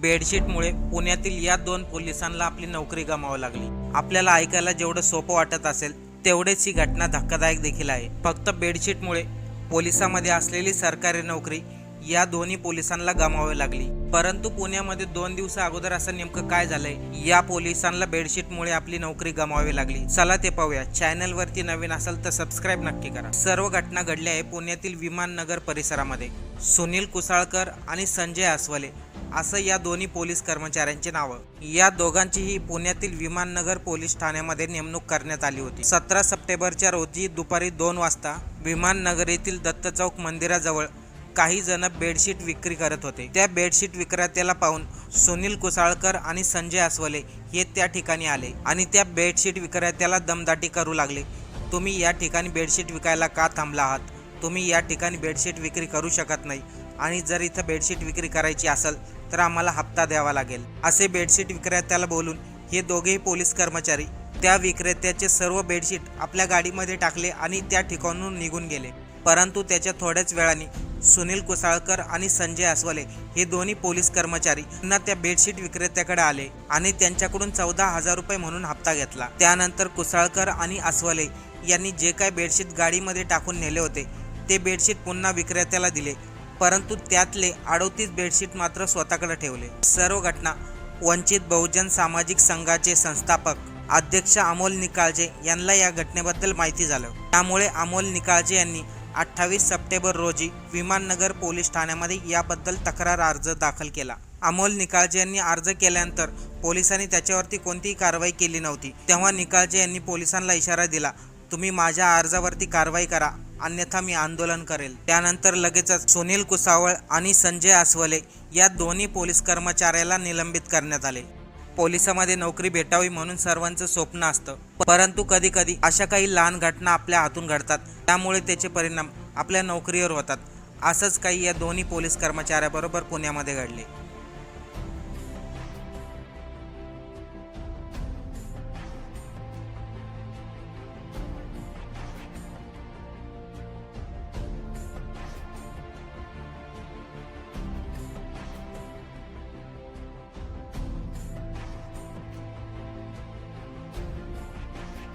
बेडशीटमुळे पुण्यातील या दोन पोलिसांना आपली नोकरी गमावी लागली. आपल्याला ऐकायला जेवढं सोपं वाटत असेल तेवढेच ही घटना धक्कादायक देखील आहे. फक्त बेडशीटमुळे पोलिसामध्ये असलेली सरकारी नोकरी या दोन्ही पोलिसांना गमावी लागली. परंतु पुण्यामध्ये दोन दिवस अगोदर असं नेमकं काय झालंय या पोलिसांना बेडशीटमुळे आपली नोकरी गमावी लागली. चला ते पाहूया. चॅनल वरती नवीन असेल तर सबस्क्राईब नक्की करा. सर्व घटना घडल्या आहे पुण्यातील विमाननगर परिसरामध्ये. सुनील कुसाळकर आणि संजय आसवले असं या दोन्ही पोलीस कर्मचाऱ्यांची नावं. या दोघांचीही पुण्यातील विमाननगर पोलीस ठाण्यामध्ये नेमणूक करण्यात आली होती. सतरा सप्टेंबरच्या रोजी दुपारी दोन वाजता विमाननगर येथील दत्त चौक मंदिराजवळ काही जण बेडशीट विक्री करत होते. त्या बेडशीट विक्रेत्याला पाहून सुनील कुसाळकर आणि संजय आसवले हे त्या ठिकाणी आले आणि त्या बेडशीट विक्रेत्याला दमदाटी करू लागले. तुम्ही या ठिकाणी बेडशीट विकायला का थांबला आहात? तुम्ही या ठिकाणी बेडशीट विक्री करू शकत नाही. आणि जर इथं बेडशीट विक्री करायची असेल तर आम्हाला हप्ता द्यावा लागेल. असे बेडशीट विक्रेत्याला बोलून हे दोघेही पोलीस कर्मचारी त्या विक्रेत्याचे सर्व बेडशीट आपल्या गाडीमध्ये टाकले आणि त्या ठिकाणून निघून गेले. परंतु त्याच्या थोड्याच वेळाने सुनील कुसाळकर आणि संजय आसवले हे दोन्ही पोलीस कर्मचारी पुन्हा त्या बेडशीट विक्रेत्याकडे आले आणि त्यांच्याकडून चौदा हजार रुपये म्हणून हप्ता घेतला. त्यानंतर कुसाळकर आणि आसवले यांनी जे काय बेडशीट गाडीमध्ये टाकून नेले होते ते बेडशीट पुन्हा विक्रेत्याला दिले. परंतु त्यातले अडोतीस बेडशीट मात्र स्वतःकडे ठेवले. सर्व घटना वंचित बहुजन सामाजिक संघाचे संस्थापक अध्यक्ष अमोल निकाळजे यांना या घटनेबद्दल माहिती झालं. त्यामुळे अमोल निकाळजे यांनी अठ्ठावीस सप्टेंबर रोजी विमाननगर पोलीस ठाण्यामध्ये याबद्दल तक्रार अर्ज दाखल केला. अमोल निकाळजे यांनी अर्ज केल्यानंतर पोलिसांनी त्याच्यावरती कोणतीही कारवाई केली नव्हती. तेव्हा निकाळजे यांनी पोलिसांना इशारा दिला तुम्ही माझ्या अर्जावरती कारवाई करा. अन्यथा मी आंदोलन करेल. त्यानंतर लगेचच सुनील कुसावळ आणि संजय आसवले या दोन्ही पोलीस कर्मचाऱ्याला निलंबित करण्यात आले. पोलिसामध्ये नोकरी भेटावी म्हणून सर्वांचं स्वप्न असतं. परंतु कधी कधी अशा काही लहान घटना आपल्या हातून घडतात. त्यामुळे त्याचे परिणाम आपल्या नोकरीवर होतात. असंच काही या दोन्ही पोलीस कर्मचाऱ्याबरोबर पुण्यामध्ये घडले.